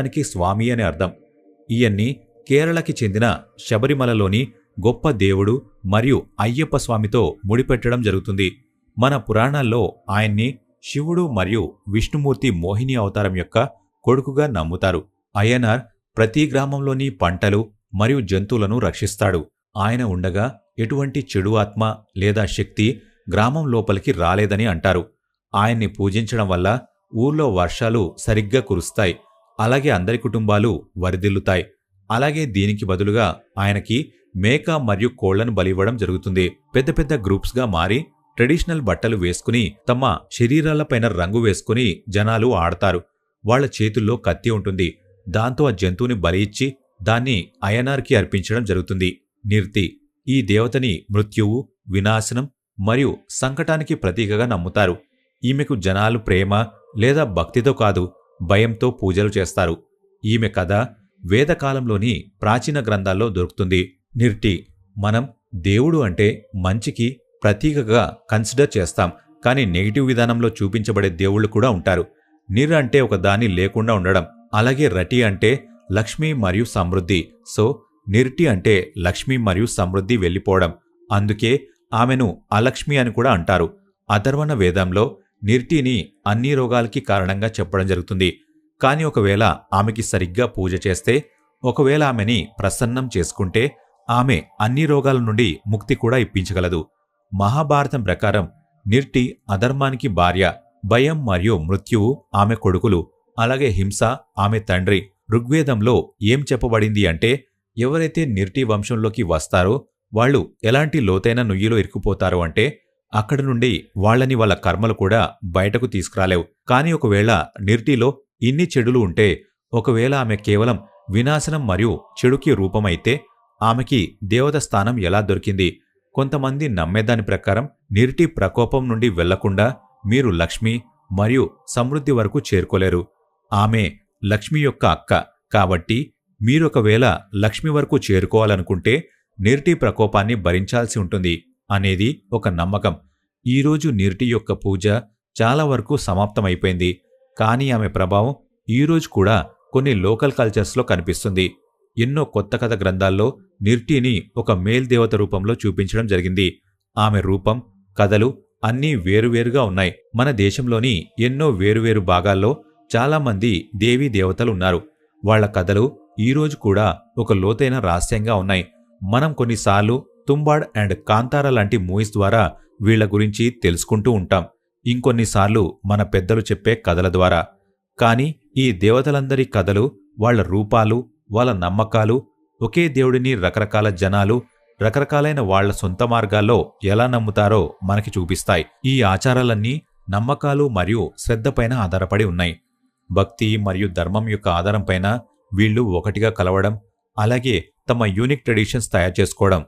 దానికి స్వామి అని అర్థం. ఈయన్ని కేరళకి చెందిన శబరిమలలోని గొప్ప దేవుడు మరియు అయ్యప్ప స్వామితో ముడిపెట్టడం జరుగుతుంది. మన పురాణాల్లో ఆయన్ని శివుడు మరియు విష్ణుమూర్తి మోహిని అవతారం యొక్క కొడుకుగా నమ్ముతారు. అయ్యనార్ ప్రతి గ్రామంలోని పంటలు మరియు జంతువులను రక్షిస్తాడు. ఆయన ఉండగా ఎటువంటి చెడు ఆత్మ లేదా శక్తి గ్రామం లోపలికి రాలేదని అంటారు. ఆయన్ని పూజించడం వల్ల ఊర్లో వర్షాలు సరిగ్గా కురుస్తాయి. అలాగే అందరి కుటుంబాలు వరిదిల్లుతాయి. అలాగే దీనికి బదులుగా ఆయనకి మేక మరియు కోళ్ళను బలివ్వడం జరుగుతుంది. పెద్ద పెద్ద గ్రూప్స్గా మారి ట్రెడిషనల్ బట్టలు వేసుకుని తమ శరీరాలపైన రంగు వేసుకుని జనాలు ఆడతారు. వాళ్ళ చేతుల్లో కత్తి ఉంటుంది. దాంతో ఆ జంతువుని బలి ఇచ్చి దాన్ని అయనార్కి అర్పించడం జరుగుతుంది. నిర్తి ఈ దేవతని మృత్యువు వినాశనం మరియు సంకటానికి ప్రతీకగా నమ్ముతారు. ఈమెకు జనాలు ప్రేమ లేదా భక్తితో కాదు. భయంతో పూజలు చేస్తారు. ఈమె కథ వేదకాలంలోని ప్రాచీన గ్రంథాల్లో దొరుకుతుంది. నిర్టి మనం దేవుడు అంటే మంచికి ప్రతీకగా కన్సిడర్ చేస్తాం. కానీ నెగిటివ్ విధానంలో చూపించబడే దేవుళ్ళు కూడా ఉంటారు. నిర్ అంటే ఒక దాని లేకుండా ఉండడం. అలాగే రటి అంటే లక్ష్మి మరియు సమృద్ధి. సో నిర్టి అంటే లక్ష్మి మరియు సమృద్ధి వెళ్ళిపోవడం. అందుకే ఆమెను అలక్ష్మి అని కూడా అంటారు. అథర్వణ వేదంలో నిర్టీని అన్ని రోగాలకి కారణంగా చెప్పడం జరుగుతుంది. కాని ఒకవేళ ఆమెకి సరిగ్గా పూజ చేస్తే ఒకవేళ ఆమెని ప్రసన్నం చేసుకుంటే ఆమె అన్ని రోగాల నుండి ముక్తి కూడా ఇప్పించగలదు. మహాభారతం ప్రకారం నిర్టి అధర్మానికి భార్య భయం మరియు మృత్యువు ఆమె కొడుకులు అలాగే హింస ఆమె తండ్రి ఋగ్వేదంలో ఏం చెప్పబడింది అంటే ఎవరైతే నిర్టి వంశంలోకి వస్తారో వాళ్ళు ఎలాంటి లోతైన నుయ్యిలో ఇరుక్కుపోతారో అంటే అక్కడి నుండి వాళ్ళని వాళ్ళ కర్మలు కూడా బయటకు తీసుకురాలేవు. కాని ఒకవేళ నిర్టీలో ఇన్ని చెడులు ఉంటే ఒకవేళ ఆమె కేవలం వినాశనం మరియు చెడుకి రూపమైతే ఆమెకి దేవత స్థానం ఎలా దొరికింది? కొంతమంది నమ్మేదాని ప్రకారం నిర్టి ప్రకోపం నుండి వెళ్ళకుండా మీరు లక్ష్మి మరియు సమృద్ధి వరకు చేరుకోలేరు. ఆమె లక్ష్మి యొక్క అక్క కాబట్టి మీరొకవేళ లక్ష్మి వరకు చేరుకోవాలనుకుంటే నిర్టి ప్రకోపాన్ని భరించాల్సి ఉంటుంది. అనేది ఒక నమ్మకం. ఈరోజు నిర్టి యొక్క పూజ చాలా వరకు సమాప్తమైపోయింది. కానీ ఆమె ప్రభావం ఈరోజు కూడా కొన్ని లోకల్ కల్చర్స్లో కనిపిస్తుంది. ఎన్నో కొత్త కథ గ్రంథాల్లో నిర్టిని ఒక మేల్ దేవత రూపంలో చూపించడం జరిగింది. ఆమె రూపం కథలు అన్నీ వేరువేరుగా ఉన్నాయి. మన దేశంలోని ఎన్నో వేరువేరు భాగాల్లో చాలామంది దేవీ దేవతలు ఉన్నారు. వాళ్ళ కథలు ఈరోజు కూడా ఒక లోతైన రహస్యంగా ఉన్నాయి. మనం కొన్నిసార్లు తుంబాడ్ అండ్ కాంతార లాంటి మూవీస్ ద్వారా వీళ్ళ గురించి తెలుసుకుంటూ ఉంటాం. ఇంకొన్నిసార్లు మన పెద్దలు చెప్పే కథల ద్వారా. కానీ ఈ దేవతలందరి కథలు వాళ్ళ రూపాలు వాళ్ళ నమ్మకాలు ఒకే దేవుడిని రకరకాల జనాలు రకరకాలైన వాళ్ళ సొంత మార్గాల్లో ఎలా నమ్ముతారో మనకి చూపిస్తాయి. ఈ ఆచారాలన్నీ నమ్మకాలు మరియు శ్రద్ధపైన ఆధారపడి ఉన్నాయి. భక్తి మరియు ధర్మం యొక్క ఆధారంపైన వీళ్ళు ఒకటిగా కలవడం అలాగే తమ యూనిక్ ట్రెడిషన్స్ తయారు చేసుకోవడం